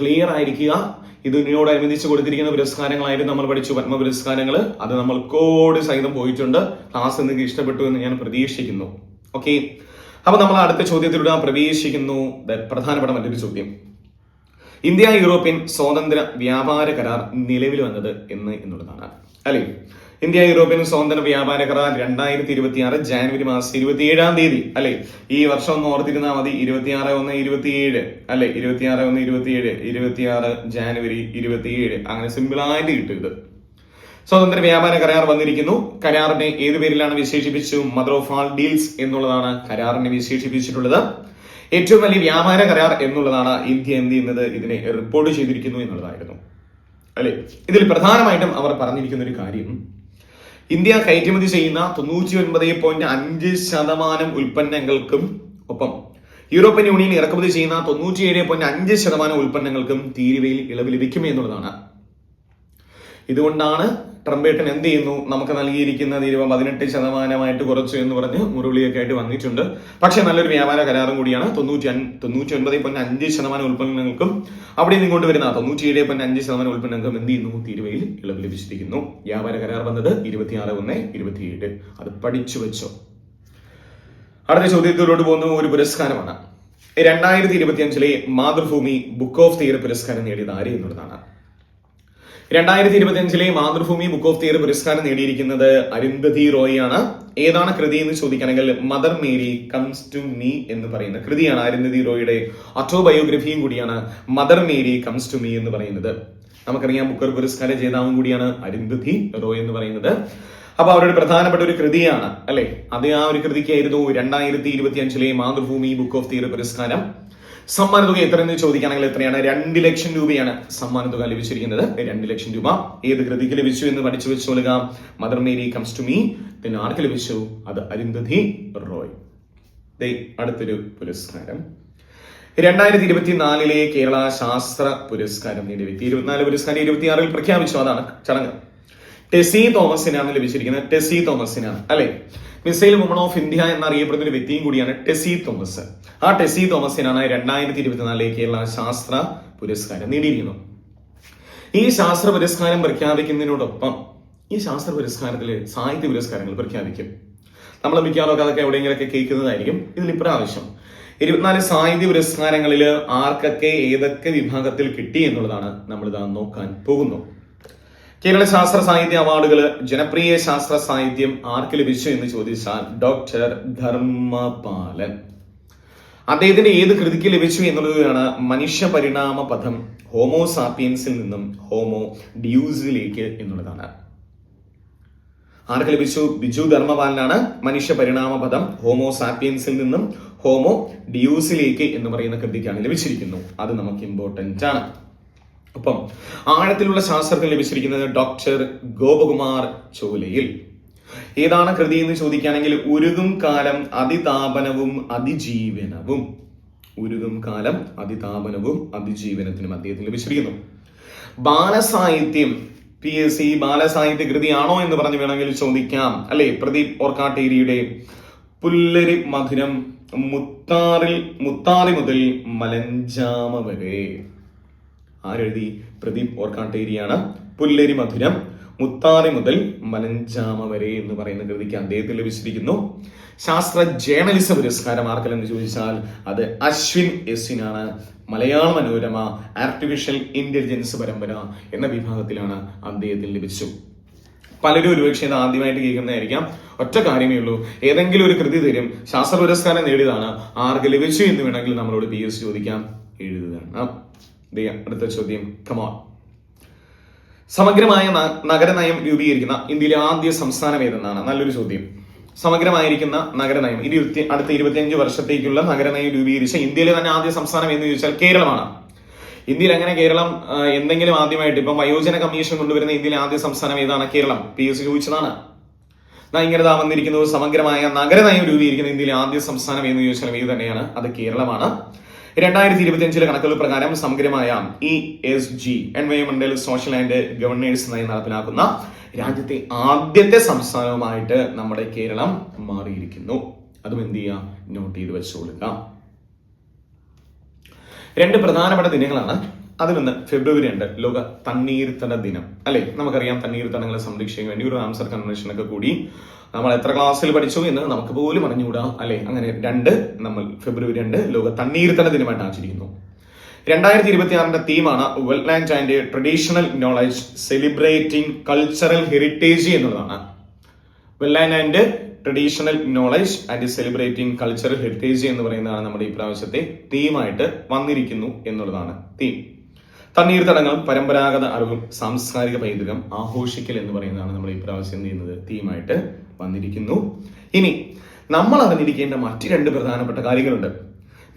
ക്ലിയർ ആയിരിക്കുക. ഇതിനോടനുബന്ധിച്ച് കൊടുത്തിരിക്കുന്ന പുരസ്കാരങ്ങളായിരുന്നു നമ്മൾ പഠിച്ചു പത്മ പുരസ്കാരങ്ങൾ അത് നമ്മൾ കോടി സഹിതം പോയിട്ടുണ്ട്. ക്ലാസ് നിങ്ങൾക്ക് ഇഷ്ടപ്പെട്ടു എന്ന് ഞാൻ പ്രതീക്ഷിക്കുന്നു. ഓക്കെ അപ്പൊ നമ്മൾ അടുത്ത ചോദ്യത്തിലൂടെ പ്രവേശിക്കുന്നു. പ്രധാനപ്പെട്ട മറ്റൊരു ചോദ്യം. ഇന്ത്യ യൂറോപ്യൻ സ്വാതന്ത്ര്യ വ്യാപാര കരാർ നിലവിൽ വന്നത് എന്ന് എന്നുള്ളതാണ്. അല്ലെ? ഇന്ത്യ യൂറോപ്യൻ സ്വാതന്ത്ര്യ വ്യാപാര കരാർ രണ്ടായിരത്തി ഇരുപത്തി ആറ് ജാനുവരി മാസം ഇരുപത്തി ഏഴാം തീയതി. അല്ലെ? ഈ വർഷം ഒന്ന് ഓർത്തിരുന്നാൽ മതി. ഇരുപത്തിയാറ് ഒന്ന് ഇരുപത്തിയേഴ്. അല്ലെ? ഇരുപത്തിയാറ് ഒന്ന് ഇരുപത്തിയേഴ്. ഇരുപത്തിയാറ് ജാനുവരി ഇരുപത്തിയേഴ്. അങ്ങനെ സിമ്പിൾ ആയിട്ട് കിട്ടുന്നത് സ്വതന്ത്ര വ്യാപാര കരാർ വന്നിരിക്കുന്നു. കരാറിനെ ഏതു പേരിലാണ് വിശേഷിപ്പിച്ചു? മദർ ഓഫ് ആൾ ഡീൽസ് എന്നുള്ളതാണ് കരാറിനെ വിശേഷിപ്പിച്ചിട്ടുള്ളത്. ഏറ്റവും വലിയ വ്യാപാര കരാർ എന്നുള്ളതാണ് ഇന്ത്യ എന്ത് ചെയ്യുന്നത്? ഇതിനെ റിപ്പോർട്ട് ചെയ്തിരിക്കുന്നു എന്നുള്ളതായിരുന്നു. അല്ലെ? ഇതിൽ പ്രധാനമായിട്ടും അവർ പറഞ്ഞിരിക്കുന്ന ഒരു കാര്യം ഇന്ത്യ കയറ്റുമതി ചെയ്യുന്ന തൊണ്ണൂറ്റി ഒൻപത് പോയിന്റ് അഞ്ച് ശതമാനം ഉൽപ്പന്നങ്ങൾക്കും ഒപ്പം യൂറോപ്യൻ യൂണിയൻ ഇറക്കുമതി ചെയ്യുന്ന തൊണ്ണൂറ്റിയേഴ് പോയിന്റ് അഞ്ച് ശതമാനം ഉൽപ്പന്നങ്ങൾക്കും തീരുവയിൽ ഇളവ് ലഭിക്കും എന്നുള്ളതാണ് ഇതുകൊണ്ടാണ് ട്രംപേട്ടൻ എന്ത് ചെയ്യുന്നു? നമുക്ക് നൽകിയിരിക്കുന്ന തീരുവ പതിനെട്ട് ശതമാനമായിട്ട് കുറച്ചു എന്ന് പറഞ്ഞ് മുരളിയൊക്കെ ആയിട്ട് വന്നിട്ടുണ്ട്. പക്ഷെ നല്ലൊരു വ്യാപാര കരാറും കൂടിയാണ്. തൊണ്ണൂറ്റി തൊണ്ണൂറ്റി ഒൻപത് പോയിന്റ് അഞ്ച് ശതമാനം ഉൽപ്പന്നങ്ങൾക്കും അവിടെ നിന്ന് കൊണ്ടുവരുന്ന തൊണ്ണൂറ്റിയേഴ് പോയിന്റ് അഞ്ച് ശതമാനം ഉൽപ്പന്നങ്ങൾക്കും എന്ത് ചെയ്യുന്നു? തീരുവയിൽ ഇളവ് ലഭിച്ചിരിക്കുന്നു. വ്യാപാര കരാർ വന്നത് ഇരുപത്തിയാറ് ഒന്ന് ഇരുപത്തിയേഴ്. അത് പഠിച്ചു വെച്ചോ. അടുത്ത ചോദ്യത്തിലോട്ട് പോകുന്ന ഒരു പുരസ്കാരമാണ്. രണ്ടായിരത്തി ഇരുപത്തിയഞ്ചിലെ Mathrubhumi book of the year പുരസ്കാരം നേടിയത് ആര് എന്നുള്ളതാണ്. രണ്ടായിരത്തി ഇരുപത്തിയഞ്ചിലെ മാതൃഭൂമി ബുക്ക് ഓഫ് തിയർ പുരസ്കാരം നേടിയിരിക്കുന്നത് അരുന്ധതി റോയിയാണ് ഏതാണ് കൃതി എന്ന് ചോദിക്കണമെങ്കിൽ Mother Mary comes to me എന്ന് പറയുന്ന കൃതിയാണ് അരുന്ധതി റോയിയുടെ അറ്റോബയോഗ്രഫിയും കൂടിയാണ് Mother Mary comes to me എന്ന് പറയുന്നത്. നമുക്കറിയാം ബുക്കർ പുരസ്കാര ജേതാവും കൂടിയാണ് അരുന്ധതി റോയ് എന്ന് പറയുന്നത്. അപ്പൊ അവരുടെ പ്രധാനപ്പെട്ട ഒരു കൃതിയാണ് അല്ലെ? അത് ആ ഒരു കൃതിക്കായിരുന്നു രണ്ടായിരത്തി ഇരുപത്തി അഞ്ചിലെ മാതൃഭൂമി ബുക്ക് ഓഫ് തിയർ പുരസ്കാരം. സമ്മാന തുക എത്രയെന്ന് ചോദിക്കുകയാണെങ്കിൽ എത്രയാണ്? രണ്ട് ലക്ഷം രൂപയാണ് സമ്മാന തുക ലഭിച്ചിരിക്കുന്നത്. രണ്ട് ലക്ഷം രൂപ. ഏത് കൃതിക്ക് ലഭിച്ചു എന്ന് പഠിച്ചു വെച്ചോളുക Mother Mary comes to me പിന്നെ ആർക്ക് ലഭിച്ചു? അത് അരുന്ധതി റോയ്. അടുത്തൊരു പുരസ്കാരം. രണ്ടായിരത്തി ഇരുപത്തിനാലിലെ കേരള ശാസ്ത്ര പുരസ്കാരം നേടിയ വ്യക്തി ഇരുപത്തിനാല് പുരസ്കാരം ഇരുപത്തിയാറിൽ പ്രഖ്യാപിച്ചു. അതാണ് ചടങ്ങ്. ടെസി തോമസിനാണ് ലഭിച്ചിരിക്കുന്നത്. ടെസി തോമസിനാണ്. അല്ലെ? മിസൈൽ വുമൺ ഓഫ് ഇന്ത്യ എന്നറിയപ്പെടുന്ന ഒരു വ്യക്തിയും കൂടിയാണ് ടെസി തോമസ്. ആ ടെസി തോമസിനാണ് രണ്ടായിരത്തി ഇരുപത്തിനാലിലെ കേരള ശാസ്ത്ര പുരസ്കാരം നേടിയിരിക്കുന്നത്. ഈ ശാസ്ത്ര പുരസ്കാരം പ്രഖ്യാപിക്കുന്നതിനോടൊപ്പം ഈ ശാസ്ത്ര പുരസ്കാരത്തിൽ സാഹിത്യ പുരസ്കാരങ്ങൾ പ്രഖ്യാപിക്കും. നമ്മൾ മിക്കവാറും അതൊക്കെ എവിടെയെങ്കിലൊക്കെ കേൾക്കുന്നതായിരിക്കും ഇതിൽ ഇപ്രാവശ്യം. ഇരുപത്തിനാല് സാഹിത്യ പുരസ്കാരങ്ങളിൽ ആർക്കൊക്കെ ഏതൊക്കെ വിഭാഗത്തിൽ കിട്ടി എന്നുള്ളതാണ് നമ്മൾ ഇതാ നോക്കാൻ പോകുന്നു കേരള ശാസ്ത്ര സാഹിത്യ അവാർഡുകൾ ജനപ്രിയ ശാസ്ത്ര സാഹിത്യം ആർക്ക് ലഭിച്ചു എന്ന് ചോദിച്ചാൽ ഡോക്ടർ ധർമ്മപാലൻ. അദ്ദേഹത്തിന്റെ ഏത് കൃതിക്ക് ലഭിച്ചു എന്നുള്ളതാണ് മനുഷ്യ പരിണാമ പദം ഹോമോ സാപ്പിയൻസിൽ നിന്നും ഹോമോ ഡ്യൂസിലേക്ക് എന്നുള്ളതാണ്. ആർക്ക് ലഭിച്ചു? ബിജു ധർമ്മപാലനാണ്. മനുഷ്യ പരിണാമ പദം ഹോമോ സാപ്പിയൻസിൽ നിന്നും ഹോമോ ഡ്യൂസിലേക്ക് എന്ന് പറയുന്ന കൃതിക്കാണ് ലഭിച്ചിരിക്കുന്നു. അത് നമുക്ക് ഇമ്പോർട്ടന്റ് ആണ്. ഒപ്പം ആഴത്തിലുള്ള ശാസ്ത്രജ്ഞൻ ലഭിച്ചിരിക്കുന്നത് ഡോക്ടർ ഗോപകുമാർ ചോലയിൽ. ഏതാണ് കൃതി എന്ന് ചോദിക്കുകയാണെങ്കിൽ ഉരുകും കാലം അതിതാപനവും അതിജീവനവും. ഉരുകും കാലം അതിതാപനവും അതിജീവനത്തിനും അദ്ദേഹത്തിന് ലഭിച്ചിരിക്കുന്നു. ബാലസാഹിത്യം പി എസ് സി ബാലസാഹിത്യ കൃതിയാണോ എന്ന് പറഞ്ഞു വേണമെങ്കിൽ ചോദിക്കാം. അല്ലെ പ്രദീപ് ഓർക്കാട്ടേരിയുടെ പുല്ലരി മധുരം മുത്താറിൽ മുത്താറി മുതൽ മലഞ്ചാമ വരെ. ആരെഴുതി? പ്രദീപ് ഓർക്കാട്ടേരിയാണ്. പുല്ലേരി മധുരം. മുത്താറി മുതൽ മലഞ്ചാമ വരെ എന്ന് പറയുന്ന കൃതിക്ക് അദ്ദേഹത്തിൽ ലഭിച്ചിരിക്കുന്നു ശാസ്ത്ര ജേർണലിസം പുരസ്കാരം ആർക്കലെന്ന് ചോദിച്ചാൽ അത് അശ്വിൻ എസിനാണ്. മലയാള മനോരമ ആർട്ടിഫിഷ്യൽ ഇന്റലിജൻസ് പരമ്പര എന്ന വിഭാഗത്തിലാണ് അദ്ദേഹത്തിന് ലഭിച്ചു. പലരും ഒരുപക്ഷെ ഇത് ആദ്യമായിട്ട് കേൾക്കുന്നതായിരിക്കാം. ഒറ്റ കാര്യമേ ഉള്ളൂ. ഏതെങ്കിലും ഒരു കൃതി തരും. ശാസ്ത്ര പുരസ്കാരം നേടിയതാണ്. ആർക്ക് ലഭിച്ചു എന്ന് വേണമെങ്കിൽ നമ്മളോട് പി എസ് ചോദിക്കാം. എഴുതുകയാണ്. അടുത്ത ചോദ്യം. കമോൺ സമഗ്രമായ നഗരനയം രൂപീകരിക്കുന്ന ഇന്ത്യയിലെ ആദ്യ സംസ്ഥാനം ഏതെന്നാണ്? നല്ലൊരു ചോദ്യം. സമഗ്രമായിരിക്കുന്ന നഗരനയം. ഇരുപത്തി അടുത്ത ഇരുപത്തിയഞ്ച് വർഷത്തേക്കുള്ള നഗരനയം രൂപീകരിച്ച ഇന്ത്യയിലെ തന്നെ ആദ്യ സംസ്ഥാനം എന്ന് ചോദിച്ചാൽ കേരളമാണ്. ഇന്ത്യയിൽ അങ്ങനെ കേരളം എന്തെങ്കിലും ആദ്യമായിട്ട് ഇപ്പം വയോജന കമ്മീഷൻ കൊണ്ടുവരുന്ന ഇന്ത്യയിലെ ആദ്യ സംസ്ഥാനം ഏതാണ്? കേരളം. പി എസ് ചോദിച്ചതാണ്. ഇങ്ങനെ താ വന്നിരിക്കുന്നത് സമഗ്രമായ നഗരനയം രൂപീകരിക്കുന്ന ഇന്ത്യയിലെ ആദ്യ സംസ്ഥാനം എന്ന് ചോദിച്ചാൽ ഇത് തന്നെയാണ്? അത് കേരളമാണ്. രണ്ടായിരത്തി ഇരുപത്തി അഞ്ചിലെ കണക്കുകൾ പ്രകാരം സമഗ്രമായ ഇ എസ് ജി എൻവയോൺമെന്റൽ സോഷ്യൽ ആൻഡ് ഗവർണേഴ്സ് നയം നടപ്പിലാക്കുന്ന രാജ്യത്തെ ആദ്യത്തെ സംസ്ഥാനവുമായിട്ട് നമ്മുടെ കേരളം മാറിയിരിക്കുന്നു. അതും എന്ത് ചെയ്യുക? നോട്ട് ചെയ്ത് വെച്ചുകൊടുക്കാം രണ്ട് പ്രധാനപ്പെട്ട ദിനങ്ങളാണ് അതിലൊന്ന് ഫെബ്രുവരി ഉണ്ട് ലോക തണ്ണീർത്തട ദിനം. അല്ലെ? നമുക്കറിയാം തണ്ണീർത്തടങ്ങളെ സംരക്ഷിക്കാൻ വേണ്ടി ഒരു റാംസർ കൺവെൻഷൻ ഒക്കെ കൂടി നമ്മൾ എത്ര ക്ലാസ്സിൽ പഠിച്ചു എന്ന് നമുക്ക് പോലും അറിഞ്ഞുകൂടാ. അല്ലെ? അങ്ങനെ രണ്ട് നമ്മൾ ഫെബ്രുവരി രണ്ട് ലോക തണ്ണീർത്തട ദിനമായിട്ട് ആചരിക്കുന്നു. രണ്ടായിരത്തി ഇരുപത്തി ആറിന്റെ തീമാണ് wetland and traditional knowledge celebrating cultural heritage എന്നുള്ളതാണ്. Wetland and traditional knowledge and celebrating cultural heritage എന്ന് പറയുന്നതാണ് നമ്മുടെ ഈ പ്രാവശ്യത്തെ തീമായിട്ട് വന്നിരിക്കുന്നു എന്നുള്ളതാണ് തീം തണ്ണീർത്തടങ്ങളും പരമ്പരാഗത അറിവും സാംസ്കാരിക പൈതൃകം ആഘോഷിക്കൽ എന്ന് പറയുന്നതാണ് നമ്മൾ ഈ പ്രാവശ്യം ചെയ്യുന്നത്? തീമായിട്ട് വന്നിരിക്കുന്നു. ഇനി നമ്മൾ അറിഞ്ഞിരിക്കേണ്ട മറ്റ് രണ്ട് പ്രധാനപ്പെട്ട കാര്യങ്ങളുണ്ട്.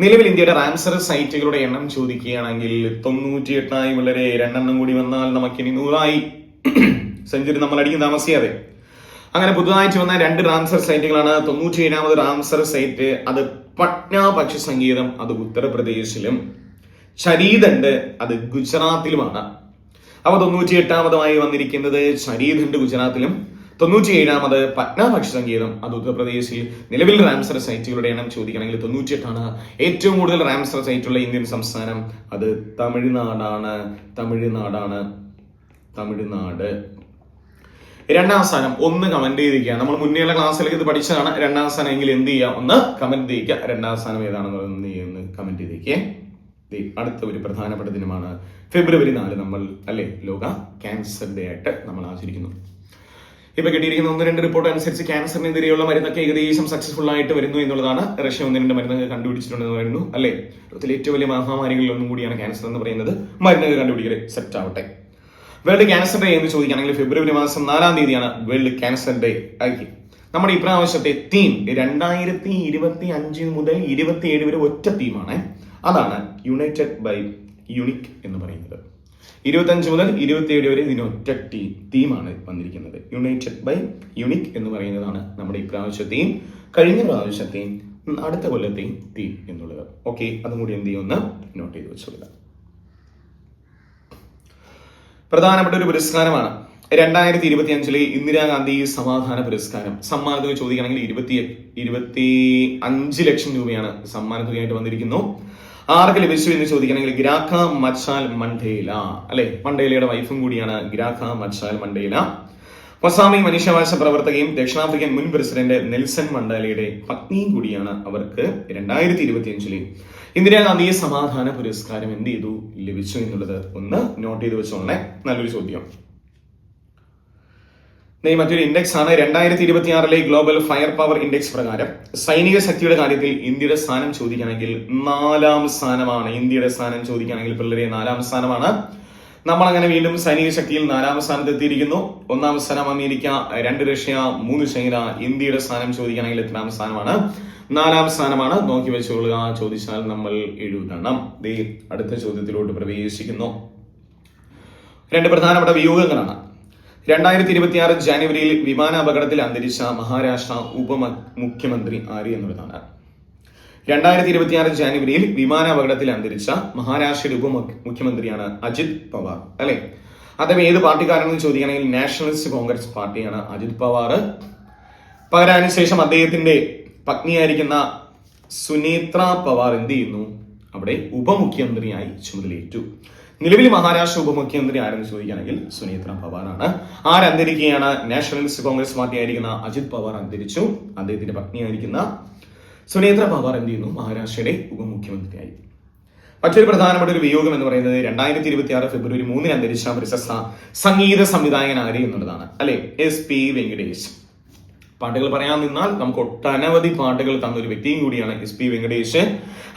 നിലവിൽ ഇന്ത്യയുടെ റാംസർ സൈറ്റുകളുടെ എണ്ണം ചോദിക്കുകയാണെങ്കിൽ തൊണ്ണൂറ്റി എട്ടായി വളരെ രണ്ടെണ്ണം കൂടി വന്നാൽ നമുക്കിനി നൂറായി. സെഞ്ചുറി നമ്മൾ അടിക്കും താമസിയാതെ. അങ്ങനെ പുതുതായിട്ട് വന്ന രണ്ട് റാംസർ സൈറ്റുകളാണ് തൊണ്ണൂറ്റി ഏഴാമത് റാംസർ സൈറ്റ് അത് പട്ന പക്ഷി സംഗീതം അത് ഉത്തർപ്രദേശിലും. ഷരീദണ്ട് അത് ഗുജറാത്തിലുമാണ്. അവ തൊണ്ണൂറ്റി എട്ടാമതുമായി വന്നിരിക്കുന്നത് ഷരീദണ്ട് ഗുജറാത്തിലും തൊണ്ണൂറ്റി ഏഴാമത് പട്ന സംഗീതം അത് ഉത്തർപ്രദേശിൽ നിലവിൽ റാംസർ സൈറ്റുകളുടെ എണ്ണം ചോദിക്കണമെങ്കിൽ തൊണ്ണൂറ്റിയെട്ടാണ്. ഏറ്റവും കൂടുതൽ റാംസർ സൈറ്റുള്ള ഇന്ത്യൻ സംസ്ഥാനം അത് തമിഴ്നാടാണ് തമിഴ്നാടാണ് തമിഴ്നാട്. രണ്ടാം സ്ഥാനം ഒന്ന് കമന്റ് ചെയ്തിരിക്കുക. നമ്മൾ മുന്നേയുള്ള ക്ലാസ്സിലേക്ക് ഇത് പഠിച്ചതാണ്. രണ്ടാം സ്ഥാനം എങ്കിൽ എന്ത് ചെയ്യുക? ഒന്ന് കമന്റ് ചെയ്യിക്കുക. രണ്ടാം സ്ഥാനം ഏതാണെന്ന് കമന്റ് ചെയ്തിരിക്കേ ദേ, അടുത്ത ഒരു പ്രധാനപ്പെട്ട ദിനമാണ് ഫെബ്രുവരി നാല് നമ്മൾ അല്ലെ ലോക ക്യാൻസർ ഡേ ആയിട്ട് നമ്മൾ ആചരിക്കുന്നു. ഇപ്പൊ കിട്ടിയിരിക്കുന്ന ഒന്ന് രണ്ട് റിപ്പോർട്ട് അനുസരിച്ച് ക്യാൻസറിനെതിരെയുള്ള മരുന്നൊക്കെ ഏകദേശം സക്സസ്ഫുൾ ആയിട്ട് വരുന്നു എന്നുള്ളതാണ്. റഷ്യ ഒന്ന് രണ്ട് മരുന്നൊക്കെ കണ്ടുപിടിച്ചിട്ടുണ്ടെന്ന് പറയുന്നു അല്ലെ? ലോകത്തിലെ ഏറ്റവും വലിയ മഹാമാരികളിൽ ഒന്നും കൂടിയാണ് ക്യാൻസർ എന്ന് പറയുന്നത്. മരുന്നൊക്കെ കണ്ടുപിടിക്കൽ സെറ്റ് ആവട്ടെ. വേൾഡ് ക്യാൻസർ ഡേ എന്ന് ചോദിക്കുകയാണെങ്കിൽ ഫെബ്രുവരി മാസം നാലാം തീയതിയാണ് വേൾഡ് ക്യാൻസർ ഡേ. ആക്കി നമ്മുടെ ഇപ്രാവശ്യത്തെ തീം രണ്ടായിരത്തി ഇരുപത്തി അഞ്ച് മുതൽ ഇരുപത്തി ഏഴ് വരെ ഒറ്റ തീമാണ് അതാണ് യുണൈറ്റഡ് ബൈ യുണിക് എന്ന് പറയുന്നത്. ഇരുപത്തഞ്ച് മുതൽ ഇരുപത്തിയേഴ് വരെ ഇതിന് ഒറ്റ ടീം തീമാണ് വന്നിരിക്കുന്നത്. യുണൈറ്റഡ് ബൈ യുണിക് എന്ന് പറയുന്നതാണ് നമ്മുടെ ഇപ്രാവശ്യത്തെയും കഴിഞ്ഞ പ്രാവശ്യത്തെയും അടുത്ത കൊല്ലത്തെയും തീം എന്നുള്ളത്. ഓക്കെ അതും കൂടി എന്ത് ചെയ്യുമെന്ന് നോട്ട് ചെയ്ത് വെച്ചോളുക. പ്രധാനപ്പെട്ട ഒരു പുരസ്കാരമാണ്. രണ്ടായിരത്തി ഇരുപത്തി അഞ്ചിലെ ഇന്ദിരാഗാന്ധി സമാധാന പുരസ്കാരം. സമ്മാനത്തുക ചോദിക്കുകയാണെങ്കിൽ ഇരുപത്തി ഇരുപത്തി അഞ്ച് ലക്ഷം രൂപയാണ് സമ്മാനത്തുകയായിട്ട് വന്നിരിക്കുന്നു. ആർക്ക് ലഭിച്ചു എന്ന് ചോദിക്കണമെങ്കിൽ ഗ്രാഖ മച്ചാൽ മണ്ടേല. അല്ലെ? മണ്ടേലയുടെ വൈഫും കൂടിയാണ് ഗ്രാഖ മച്ചാൽ മണ്ടേല. പൊസാമി മനുഷ്യാവകാശ പ്രവർത്തകയും ദക്ഷിണാഫ്രിക്കൻ മുൻ പ്രസിഡന്റ് നെൽസൺ മണ്ടേലയുടെ പത്നിയും കൂടിയാണ് അവർക്ക് രണ്ടായിരത്തി ഇരുപത്തി അഞ്ചിലെ ഇന്ദിരാഗാന്ധി സമാധാന പുരസ്കാരം എന്ത് ചെയ്തു? ലഭിച്ചു എന്നുള്ളത് ഒന്ന് നോട്ട് ചെയ്ത് വെച്ചോളെ നല്ലൊരു ചോദ്യം. മറ്റൊരു ഇൻഡെക്സ് ആണ്. രണ്ടായിരത്തി ഇരുപത്തി ആറിലെ ഗ്ലോബൽ ഫയർ പവർ ഇൻഡെക്സ് പ്രകാരം സൈനിക ശക്തിയുടെ കാര്യത്തിൽ ഇന്ത്യയുടെ സ്ഥാനം ചോദിക്കുകയാണെങ്കിൽ നാലാം സ്ഥാനമാണ്. ഇന്ത്യയുടെ സ്ഥാനം ചോദിക്കുകയാണെങ്കിൽ പിള്ളേരെ നാലാം സ്ഥാനമാണ്. നമ്മൾ അങ്ങനെ വീണ്ടും സൈനിക ശക്തിയിൽ നാലാം സ്ഥാനത്ത് എത്തിയിരിക്കുന്നു ഒന്നാം സ്ഥാനം അമേരിക്ക രണ്ട് റഷ്യ മൂന്ന് ചൈന ഇന്ത്യയുടെ സ്ഥാനം ചോദിക്കുകയാണെങ്കിൽ എത്രാം സ്ഥാനമാണ്? നാലാം സ്ഥാനമാണ്. നോക്കി വെച്ചുകൊള്ളുക. ചോദിച്ചാൽ നമ്മൾ എഴുതണം. ദേ അടുത്ത ചോദ്യത്തിലോട്ട് പ്രവേശിക്കുന്നു. രണ്ട് പ്രധാനപ്പെട്ട വിയോഗങ്ങളാണ് രണ്ടായിരത്തി ഇരുപത്തിയാറ് ജാനുവരിയിൽ വിമാന അപകടത്തിൽ അന്തരിച്ച മഹാരാഷ്ട്ര ഉപ മുഖ്യമന്ത്രി ആര് എന്നുള്ളതാണ്. രണ്ടായിരത്തി ഇരുപത്തിയാറ് ജാനുവരിയിൽ വിമാന അപകടത്തിൽ അന്തരിച്ച മഹാരാഷ്ട്രയുടെ ഉപ മുഖ്യമന്ത്രിയാണ് അജിത് പവാർ അല്ലെ? അദ്ദേഹം ഏത് പാർട്ടിക്കാരെന്ന് ചോദിക്കുകയാണെങ്കിൽ നാഷണലിസ്റ്റ് കോൺഗ്രസ് പാർട്ടിയാണ് അജിത് പവാർ. പകരം ശേഷം അദ്ദേഹത്തിന്റെ പത്നിയായിരിക്കുന്ന സുനേത്ര പവാർ എന്ത് ചെയ്യുന്നു? അവിടെ ഉപമുഖ്യമന്ത്രിയായി ചുമതലയേറ്റു. നിലവിൽ മഹാരാഷ്ട്ര ഉപമുഖ്യമന്ത്രി ആരെന്ന് ചോദിക്കുകയാണെങ്കിൽ സുനീത്ര പവാറാണ്. ആരന്തരിക്കുകയാണ് നാഷണലിസ്റ്റ് കോൺഗ്രസ് പാർട്ടി ആയിരിക്കുന്ന അജിത് പവാർ അന്തരിച്ചു. അദ്ദേഹത്തിന്റെ പത്നിയായിരിക്കുന്ന സുനേത്ര പവാർ എന്ത് ചെയ്യുന്നു? മഹാരാഷ്ട്രയുടെ ഉപമുഖ്യമന്ത്രിയായി. മറ്റൊരു പ്രധാനപ്പെട്ട ഒരു വിയോഗം എന്ന് പറയുന്നത് രണ്ടായിരത്തി ഇരുപത്തി ആറ് ഫെബ്രുവരി മൂന്നിന് അന്തരിച്ച പ്രശസ്ത സംഗീത സംവിധായകൻ ആര് എന്നുള്ളതാണ്. അല്ലെ? എസ് പി വെങ്കടേഷ് പാട്ടുകൾ പറയാൻ നിന്നാൽ നമുക്ക് ഒട്ടനവധി പാട്ടുകൾ തന്ന ഒരു വ്യക്തിയും കൂടിയാണ് എസ് പി വെങ്കടേഷ്.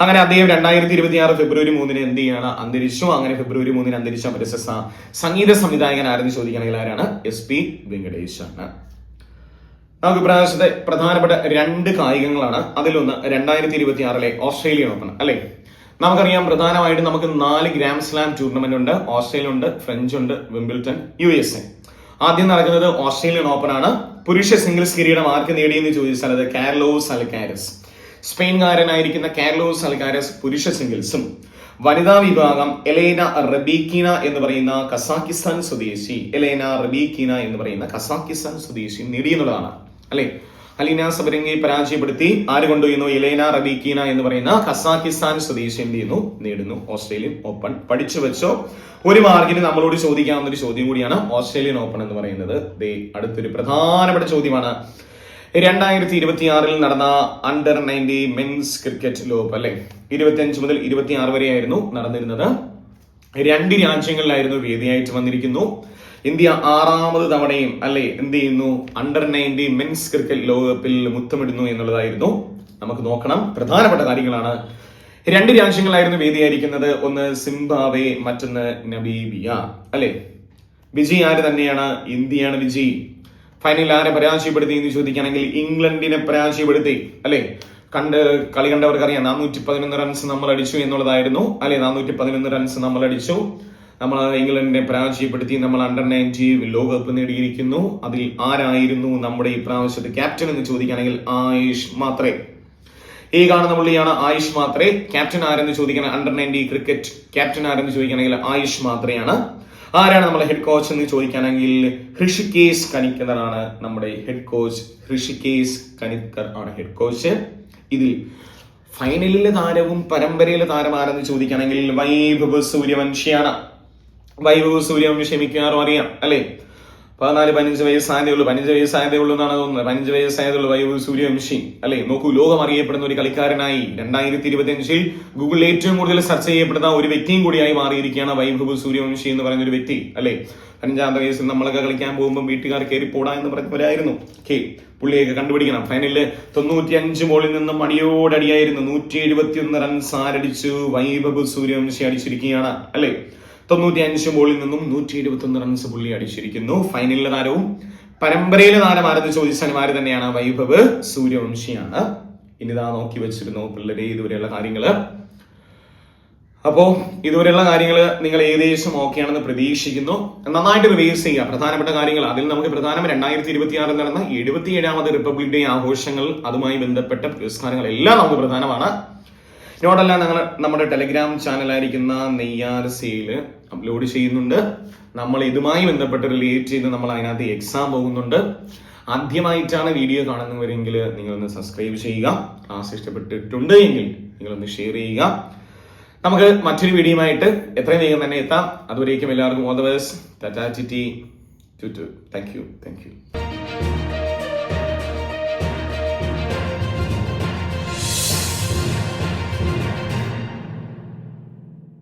അങ്ങനെ അദ്ദേഹം രണ്ടായിരത്തി ഇരുപത്തി ആറ് ഫെബ്രുവരി മൂന്നിന് എന്ത് ചെയ്യാണ്? അന്തരിച്ചു. അങ്ങനെ ഫെബ്രുവരി മൂന്നിന് അന്തരിച്ച പ്രശസ്ത സംഗീത സംവിധായകൻ ആരെന്ന് ചോദിക്കുകയാണെങ്കിൽ ആരാണ്? എസ് പി വെങ്കടേഷ് ആണ് നമുക്ക് ഇപ്രാവശ്യത്തെ പ്രധാനപ്പെട്ട രണ്ട് കായികങ്ങളാണ്. അതിലൊന്ന് രണ്ടായിരത്തി ഇരുപത്തി ആറിലെ ഓസ്ട്രേലിയൻ ഓപ്പൺ അല്ലെ? നമുക്കറിയാം പ്രധാനമായിട്ടും നമുക്ക് നാല് ഗ്രാൻഡ് സ്ലാം ടൂർണമെന്റ് ഉണ്ട്. ഓസ്ട്രേലിയ ഉണ്ട് ഫ്രഞ്ച് ഉണ്ട് വിംബിൾട്ടൺ യു എസ് എ. ആദ്യം നടക്കുന്നത് ഓസ്ട്രേലിയൻ ഓപ്പൺ ആണ് പുരുഷ സിംഗിൾസ് കിരീടം ആർക്ക് നേടിയെന്ന് ചോദിച്ചാൽ അത് കാർലോസ് അൽക്കാരസ്. സ്പെയിൻകാരനായിരിക്കുന്ന കാർലോസ് അൽക്കാരസ് പുരുഷ സിംഗിൾസും. വനിതാ വിഭാഗം എലേന റബീക്കീന എന്ന് പറയുന്ന കസാക്കിസ്ഥാൻ സ്വദേശി. എലേന റബീക്കീന എന്ന് പറയുന്ന കസാക്കിസ്ഥാൻ സ്വദേശി നേടിയെന്നുള്ളതാണ്. അല്ലെ? അലീന സബരംഗെ പരാജയപ്പെടുത്തി. ആര് കൊണ്ടുപോയിരുന്നു ഇലേന റബീക്കീന എന്ന് പറയുന്ന കസാക്കിസ്ഥാൻ സ്വദേശി എന്ത് ചെയ്യുന്നു? നേടുന്നു. ഓസ്ട്രേലിയൻ ഓപ്പൺ പഠിച്ചു വെച്ചോ? ഒരു മാർക്കിന് നമ്മളോട് ചോദിക്കാവുന്ന ഒരു ചോദ്യം കൂടിയാണ് ഓസ്ട്രേലിയൻ ഓപ്പൺ എന്ന് പറയുന്നത്. ദേ അടുത്തൊരു പ്രധാനപ്പെട്ട ചോദ്യമാണ്. രണ്ടായിരത്തി ഇരുപത്തി ആറിൽ നടന്ന അണ്ടർ നയന്റി മെൻസ് ക്രിക്കറ്റ് ലോപ്പ് അല്ലെ? ഇരുപത്തിയഞ്ച് മുതൽ ഇരുപത്തി ആറ് വരെയായിരുന്നു നടന്നിരുന്നത്. രണ്ട് രാജ്യങ്ങളിലായിരുന്നു വേദിയായിട്ട് വന്നിരിക്കുന്നു. ഇന്ത്യ ആറാമത് തവണയും അല്ലെ എന്ത് ചെയ്യുന്നു? അണ്ടർ നയന്റി മെൻസ് ക്രിക്കറ്റ് ലോകകപ്പിൽ മുത്തമിടുന്നു എന്നുള്ളതായിരുന്നു. നമുക്ക് നോക്കണം. പ്രധാനപ്പെട്ട കാര്യങ്ങളാണ്. രണ്ട് രാജ്യങ്ങളായിരുന്നു വേദിയായിരിക്കുന്നത്. ഒന്ന് സിംബാവെ മറ്റൊന്ന് നബീബിയ അല്ലെ? വിജയ് ആര് തന്നെയാണ്? ഇന്ത്യയാണ് വിജയ്. ഫൈനലിൽ ആരെ പരാജയപ്പെടുത്തി എന്ന് ചോദിക്കുകയാണെങ്കിൽ ഇംഗ്ലണ്ടിനെ പരാജയപ്പെടുത്തി. അല്ലെ? കണ്ട് കളി കണ്ടവർക്കറിയാം. നാനൂറ്റി പതിനൊന്ന് റൺസ് നമ്മൾ അടിച്ചു എന്നുള്ളതായിരുന്നു. അല്ലെ? നാനൂറ്റി പതിനൊന്ന് റൺസ് നമ്മൾ അടിച്ചു നമ്മൾ ഇംഗ്ലണ്ടിനെ പരാജയപ്പെടുത്തി നമ്മൾ അണ്ടർ നയന്റി ലോകകപ്പ് നേടിയിരിക്കുന്നു. അതിൽ ആരായിരുന്നു നമ്മുടെ ഈ പ്രാവശ്യത്തെ ക്യാപ്റ്റൻ എന്ന് ചോദിക്കുകയാണെങ്കിൽ ആയുഷ് മാത്രേ. ഈ കാണുന്ന പുള്ളിയാണ് ആയുഷ് മാത്രേ. ക്യാപ്റ്റൻ ആരെന്ന് ചോദിക്കണം അണ്ടർ നയന്റി ക്രിക്കറ്റ് ക്യാപ്റ്റൻ ആരെന്ന് ചോദിക്കുകയാണെങ്കിൽ ആയുഷ് മാത്രയാണ്. ആരാണ് നമ്മുടെ ഹെഡ് കോച്ച് എന്ന് ചോദിക്കുകയാണെങ്കിൽ ഹൃഷികേശ് കനിക്കറാണ് നമ്മുടെ ഹെഡ് കോച്ച് ഹൃഷികേശ് കനിക്കർ ആണ് ഹെഡ് കോച്ച് ഇതിൽ ഫൈനലിലെ താരവും പരമ്പരയിലെ താരം ആരെന്ന് ചോദിക്കുകയാണെങ്കിൽ വൈഭവ് സൂര്യവംശിയാണ്. വൈഭവ് സൂര്യം ക്ഷമിക്കാറും അറിയാം അല്ലേ? പതിനാല് പതിനഞ്ച് വയസ്സായതേ ഉള്ളൂ. പതിനഞ്ച് വയസ്സായതേ ഉള്ളൂ എന്നാണ് തോന്നുന്നത്. പതിനഞ്ച് വയസ്സായതേ ഉള്ളൂ വൈഭവ് സൂര്യവംശി അല്ലെ? നോക്കൂ ലോകം അറിയപ്പെടുന്ന ഒരു കളിക്കാരനായി രണ്ടായിരത്തി ഇരുപത്തി അഞ്ചിൽ ഗൂഗിൾ ഏറ്റവും കൂടുതൽ സെർച്ച് ചെയ്യപ്പെടുന്ന ഒരു വ്യക്തിയും കൂടിയായി മാറിയിരിക്കുകയാണ് വൈഭവ് സൂര്യവംശി എന്ന് പറയുന്ന ഒരു വ്യക്തി അല്ലെ? പതിനഞ്ചാമത്തെ വയസ്സിൽ നമ്മളൊക്കെ കളിക്കാൻ പോകുമ്പോൾ വീട്ടുകാർ കയറി പോടാ എന്ന് പറഞ്ഞവരായിരുന്നു. ഓക്കെ പുള്ളിയൊക്കെ കണ്ടുപിടിക്കണം. ഫൈനലിൽ തൊണ്ണൂറ്റി അഞ്ച് ബോളിൽ നിന്നും അടിയോടടിയായിരുന്നു. നൂറ്റി എഴുപത്തി ഒന്ന് റൺസ് ആരടിച്ചു വൈഭവ് സൂര്യവംശി അടിച്ചിരിക്കുകയാണ് അല്ലെ? തൊണ്ണൂറ്റി അഞ്ച് ബോളിൽ നിന്നും നൂറ്റി എഴുപത്തി ഒന്ന് റൺസ് പുള്ളി അടിച്ചിരിക്കുന്നു. ഫൈനലിലെ താരവും പരമ്പരയിലെ താരം ആരെന്ന് ചോദിച്ചാൽ തന്നെയാണ് വൈഭവ് സൂര്യവംശിയാണ്. ഇനിതാ നോക്കി വെച്ചിരുന്നു പിള്ളേരെ ഇതുവരെയുള്ള കാര്യങ്ങൾ. അപ്പോ ഇതുവരെയുള്ള കാര്യങ്ങൾ നിങ്ങൾ ഏകദേശം ഓക്കെയാണെന്ന് പ്രതീക്ഷിക്കുന്നു. നന്നായിട്ട് റിവേഴ്സ് ചെയ്യുക. പ്രധാനപ്പെട്ട കാര്യങ്ങൾ. അതിൽ നമുക്ക് പ്രധാനം രണ്ടായിരത്തി ഇരുപത്തി ആറിൽ നടന്ന എഴുപത്തി ഏഴാമത് റിപ്പബ്ലിക് ഡേ ആഘോഷങ്ങൾ അതുമായി ബന്ധപ്പെട്ട പുരസ്കാരങ്ങൾ എല്ലാം നമുക്ക് പ്രധാനമാണ്. നോട്ടല്ല ഞങ്ങൾ നമ്മുടെ ടെലിഗ്രാം ചാനലായിരിക്കുന്ന നെയ്യാർ നെയ്യാർസിയിൽ അപ്ലോഡ് ചെയ്യുന്നുണ്ട്. നമ്മൾ ഇതുമായി ബന്ധപ്പെട്ട് റിലേറ്റ് ചെയ്ത് നമ്മൾ അതിനകത്ത് എക്സാം പോകുന്നുണ്ട്. ആദ്യമായിട്ടാണ് വീഡിയോ കാണുന്നവരെങ്കിൽ നിങ്ങളൊന്ന് സബ്സ്ക്രൈബ് ചെയ്യുക. ക്ലാസ് ഇഷ്ടപ്പെട്ടിട്ടുണ്ട് എങ്കിൽ നിങ്ങളൊന്ന് ഷെയർ ചെയ്യുക. നമുക്ക് മറ്റൊരു വീഡിയോയുമായിട്ട് എത്രയും വേഗം തന്നെ എത്താം. അതുവരേക്കും എല്ലാവർക്കും ഓൾ ദ ബെസ്റ്റ് ടാറ്റാ ചിറ്റി ടു താങ്ക് യു താങ്ക് യു